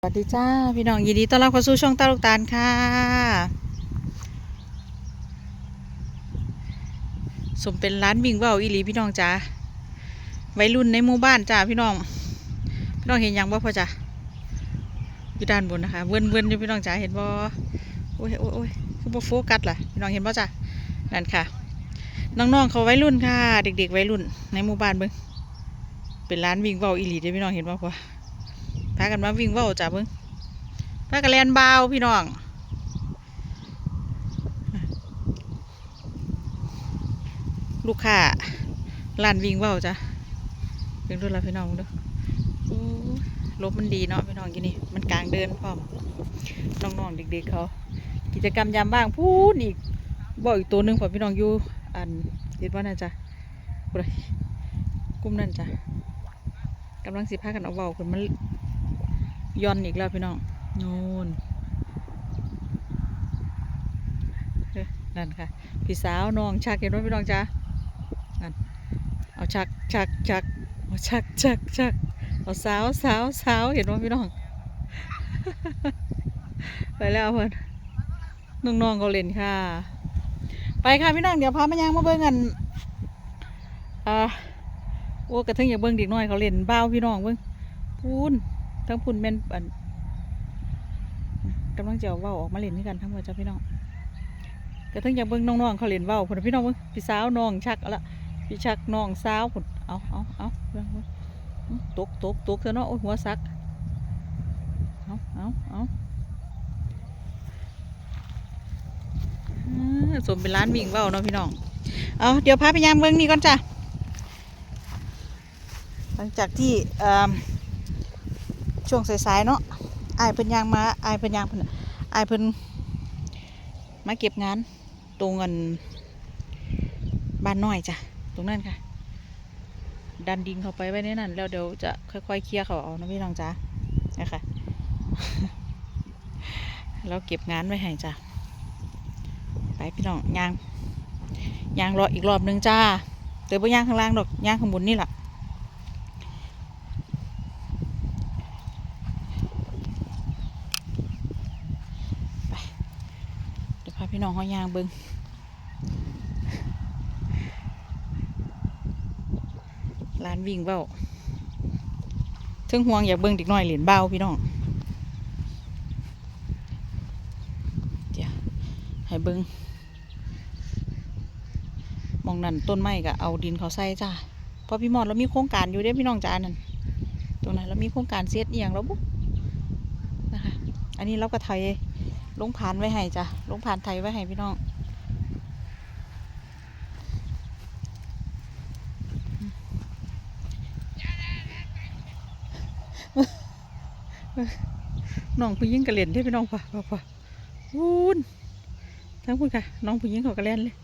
สวัสดีจ้าพี่น้องยินดีต้อนรับเข้าสู่ช่องตาลูกตาลค่ะ สมเป็นร้านวิ่งเว่าวอีหลีพี่น้องจ้าวัยรุ่นในหมู่บ้านจ้าพี่น้อง พี่น้องเห็นยังบ่พอจ้าอยู่ด้านบนนะคะเวินเวินอยู่พี่น้องจ้าเห็นบ่โอ้ยโอ้ยโอ้ยคือบ่โฟกัสล่ะพี่น้องเห็นบ่จ้านั่นค่ะน้องๆเขาวัยรุ่นค่ะ เด็กๆวัยรุ่นในหมู่บ้านเบิ่งเป็นร้านวิ่งเว่าวอีหลีเด้อพี่น้องเห็นบ่พอ พากันมาวิ่งว่าวจ้ะเพิ่งพากันแลนเบาพี่น้องลูกค้าร้านวิ่งเว่าวจ้ะเพิ่งดูแลพี่น้องเดูโอ้ลมมันดีเนาะพี่น้องกินนี่มันกลางเดินพร้อมน้องๆเด็กๆเขา กิจกรรมยามว่างพูดอีกบอกอีกตัวหนึ่งพอพี่น้องอยู่อันเห็นว่าน่าจะพูดอะกลุ่มนั่นจ้ะกำลังสิพากันเอาเบาคนมัน ย้อนอีกแล้วพี่น้องนู่นนั่นค่ะ พี่สาวน้องชักเห็นไหมพี่น้องจ้านั่นเอาชักชักชักเอาชักชักชักเอาสาวสาวสาวเห็นไหมพี่น้องไปแล้วเพื่อนน้องๆเขาเล่นค่ะ ไปค่ะพี่น้องเดี๋ยวพาแมายังมาเบิ่งกันอ่าโอ้กระทั่งอย่าเบิ่งเด็กน้อยเขาเล่นบ้าพี่น้องเบิ่งพูน ทั้งพุ่นแม่นอันกำลังจะเอาเว้าออกมาเล่นด้วยกันทั้งหมดจ้าพี่น้องก็ทั้งอยากเบิ่งน้องๆเขาเล่นเว้าพุ่นพี่น้องเบิ่งพี่สาวน้องชักเอาละพี่ชักน้องสาวพุ่นเอาเอาเอาเบิ่งตกตกตกเถอะเนาะโอ้หัวซักเอาเอาเอาสมเป็นร้านวิ่งเว้าเนาะพี่น้อง เอาเดี๋ยวพาไปยามเบิ่งนี่ก่อนจ้ะหลังจากที่เอ่อ ช่วงสายๆเนาะอายเพิ่นยางมาอายเพิ่นยางเพิ่นอายเพิ่นมาเก็บงานตรงเงินบ้านน้อยจ้ะตรงนั้นค่ะ ดันดิงเข้าไปไว้ในนั้นแล้วเดี๋ยวจะค่อยๆเคลียร์เขาเอานะพี่น้องจ้านะคะแล้วเก็บงานไว้ให้จ้ะไปพี่น้องยางยางรออีกรอบหนึงจ้าเดี๋ยวไปย่างข้างล่างดอกย่างข้างบนนี่แหละ เดี๋ยว พี่น้องเขายางเบิงร้านวิ่งเบ้าถึงห่วงอยากเบิงด็กน้อยเหรียญเบ้าพี่น้องเดี๋ยวให้เบิงมองนั่นต้นไม้ก็เอาดินเขาใส่จ้าพราะพี่มอดเรามีโครงการอยู่เด้พี่น้องจ้านั่นตรงนั้นเรามีโครงการเซตเอียงแล้วบุ๊นะคะอันนี้เราก็ไทย ลงผ่านไว้ให้จ้ะลงผ่านไทยไว้ให้พี่น้องน้องผู้หญิงกระเล่นที่พี่น้องป่ะป่ะป่ะวูนทั้งพูดค่ะ น้องผู้หญิงเขากระเล่นเลย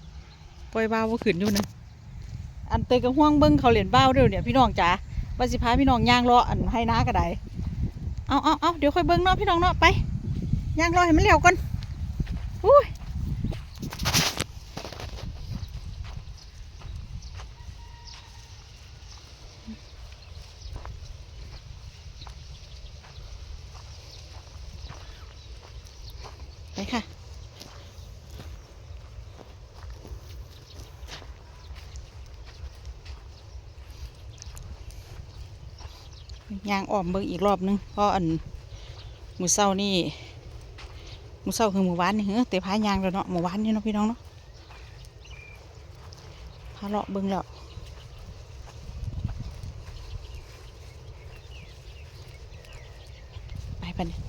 ปล่อยบ้าวว่าขืนอยู่นะอันเตยกับห่วงเบิ้งเขาเล่นบ้าวเดี๋ยวเนี่ยพี่น้องจ๋าว่าสิพาพี่น้องย่างรออันให้น้ากระไดเอาเอาเอาเดี๋ยวค่อยเบิ้งเนาะพี่น้องเนาะไป ยางรอให้มันเร็วก่อนอุ้ยไปค่ะยางอ้อมเบิ่งอีกรอบนึงเพราะอันมือเศร้านี่ มือเศร้าคือมือวานนี่เฮ้อแต่พายางแล้วเนาะมือวานนี่เนาะพี่น้องเนาะพาเลาะเบิ่งแล้วไปปะเนี่ย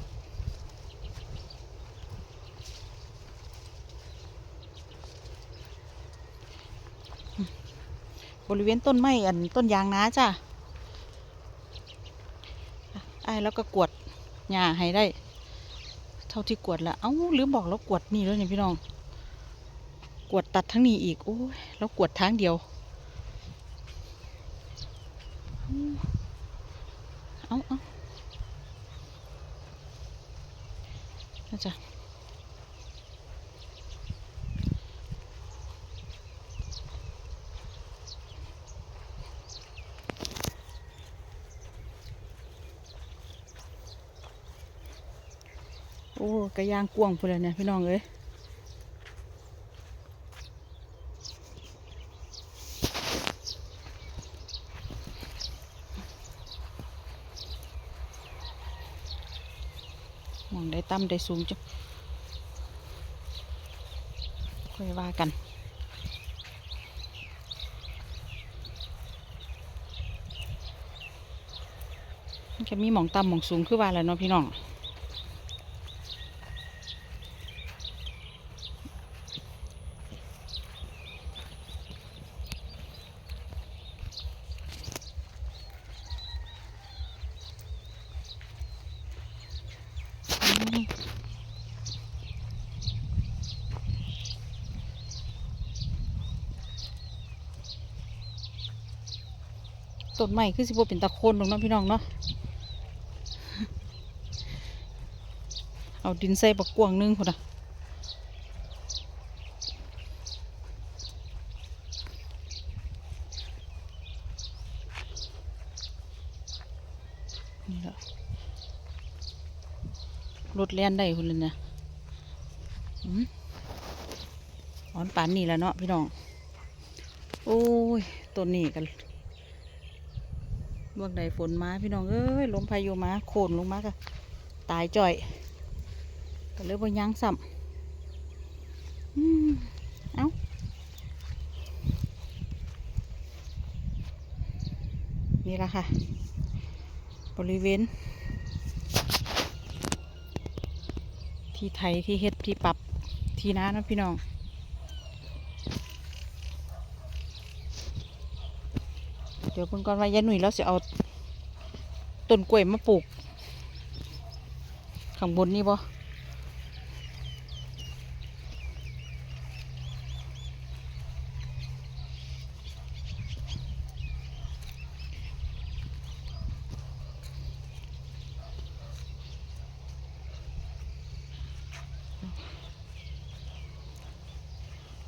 บริเวณต้นไม้อันต้นยางนาจ้ะไอ้แล้วก็กวดหญ้าให้ได้ ท่าที่กวดละเอ้าลืมบอกแล้วกวดนี่แล้วเนี่ยพี่น้อง กวดตัดทั้งนี้อีก โอ้ยแล้วกวดทางเดียวอืมเอาเอาน่าจะ อ้กระยางกวงพุ่นเลยเนี่ยพี่น้องเอ้ยมองได้ต่ำได้สูงจ้ะค่อยว่ากันจะมีหมองต่ำหมองสูงคือว่าแล้วเนาะพี่น้อง อืม ต้นใหม่คือสิบเป็นตะโคนตรงนั้นพี่น้องเนาะเอาดินใส่บักกวงหนึงพอนะนี่แหละรถเลียนได้คุณเลยนะอืมอ่อนปานนี่แล้วเนาะพี่น้อง โอ้ยต้นนี้กัน เบื้องใดฝนมาพี่น้องเอ้ยลมพายุมาโค่นลงมาก็ตายจ่อยก็เลยบ่ยังซ้ำอืมเอ้านี่ละค่ะ บริเวณ ที่ไทยที่เฮ็ดที่ปรับที่น้านะพี่น้อง เดี๋ยวเพิ่งก่อนว่ายายหนุ่ยแล้วจะเอาต้นกล้วยมาปลูก ข้างบนนี่บ่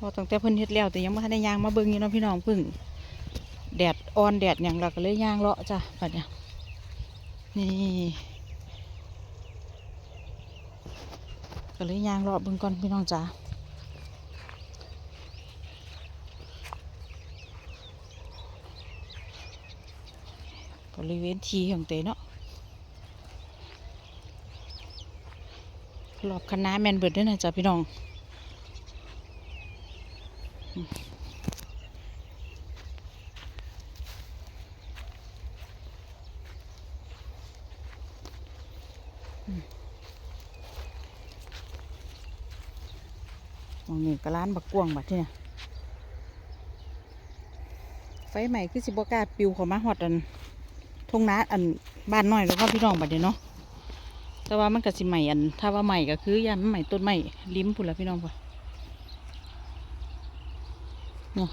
พอตั้งแต่เพิ่นเฮ็ดแล้วแต่ยังไม่ทันได้ยางมาเบิ่งอยู่เนาะพี่น้องเพึ่ง แดดอ่อนแดดอย่างเราก็เลยย่างเลาะจ้ะแบัดเนี่ยนี่ก็เลยย่างเลาะเบิ่งก่อนพี่น้องจ้าบริเวณทีของเตเนาะรอบคณะแมนเบิร์ดด้วยนะจ๊ะพี่น้อง มองนี่ก็ร้านบักกวางบัดเนี่ยไฟใหม่คือสิบกล้าปิวเข้ามาหอดอันทงนาอันบ้านน้อยแล้วก็พี่น้องบัดเดี๋ยเนาะแต่ว่ามันก็สิใหม่อัน ถ้าว่าใหม่ก็คือยันใหม่ต้นใหม่ลิ้มพุ่นละพี่น้องป่ะเนี่ย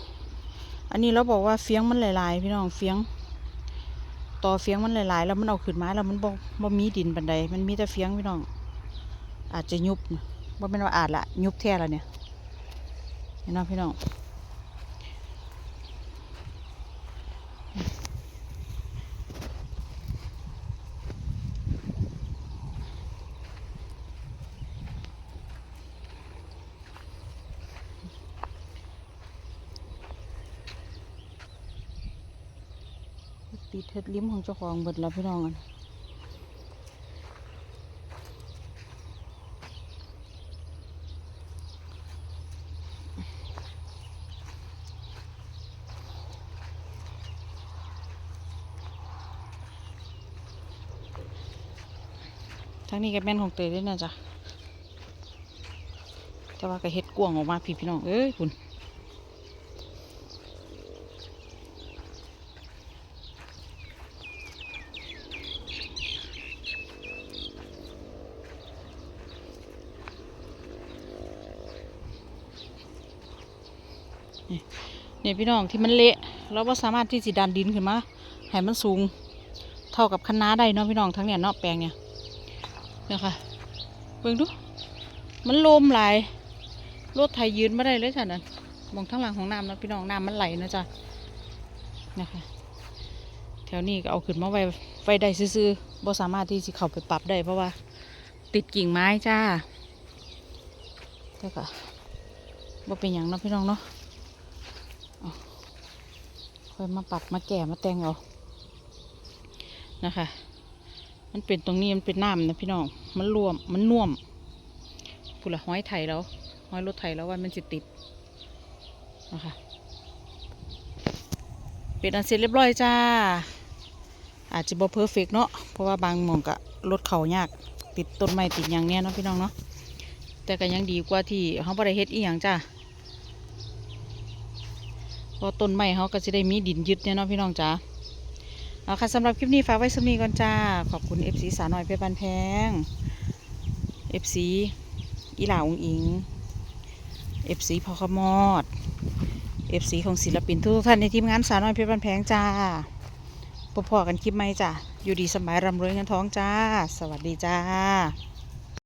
อันนี้เราบอกว่าเฟียงมันหลายๆ พี่น้องเฟียง ต่อเฟียงมันหลายๆ แล้วมันเอาขึ้นมาแล้วมันบ่บ่มีดินบันได มันมีแต่เฟียงพี่น้อง อาจจะยุบบ่แม่นว่าอาจละยุบแท้แล้วเนี่ยเห็นไหมพี่น้องติด เท็ดลิ้มของเจ้าของเบิดแล้วพี่น้องอะทั้งนี้ก็แม่นของเตยด้วยนะจ๊ะแต่ว่าก็เฮ็ดกวงออกมาพี่พี่น้อง เอ้ยคุณ เนี่ยพี่น้องที่มันเละเราก็สามารถที่จะดันดินขึ้นมาให้มันสูงเท่ากับคะน้าได้เนาะพี่น้องทั้งเนี่ยนาะแปลงเนี่ยเนี่ยค่ะเบิ่งดูมันลมไหลรถไถยืนไม่ได้เลยจ้ะนั่นมองทั้งหลังของน้ำนะพี่น้องน้ำมันไหลนะจ๊ะนะคะแถวนี้ก็เอาขึ้นมาไว้ไว้ได้ซื่อๆบ่สามารถที่จะเข้าไปปรับได้เพราะว่า ติดกิ่งไม้จ้าแล้วก็บ่เป็นอย่างเนาะพี่น้องเนาะ ค่อยมาปรับมาแก่มาแต่งเอานะคะ มันเป็นตรงนี้มันเป็นน้ำนะพี่น้อง มันรวมมันน่วมพูดละห้อยไถแล้วห้อยรถไถแล้วว่ามันจะติดนะคะเป็นอันเสร็จเรียบร้อยจ้า อาจจะบ่เพอร์เฟกเนาะเพราะว่าบางมองก็รถเขายากติดต้นไม้ติดอย่างเนี้ยเนาะพี่น้องเนาะแต่ก็ยังดีกว่าที่เขาบ่ได้เฮ็ดอีหยังจ้า พราะต้นไม้เขาก็จะได้มีดินยึดเนี่ยเนาะพี่น้องจ้าเอาค่ะสำหรับคลิปนี้ฝากไว้สำนีก่อนจ้า ขอบคุณ FC สาวน้อยเพชรบันแพง FC อีหลาองอิง FC พอขมอด FC ของศิลปินทุกท่านในทีมงานสาวน้อยเพชรบันแพงจ้าพบพอกันคลิปใหม่จ้าอยู่ดีสำบายร่ำรวยเงินท้องจ้า สวัสดีจ้า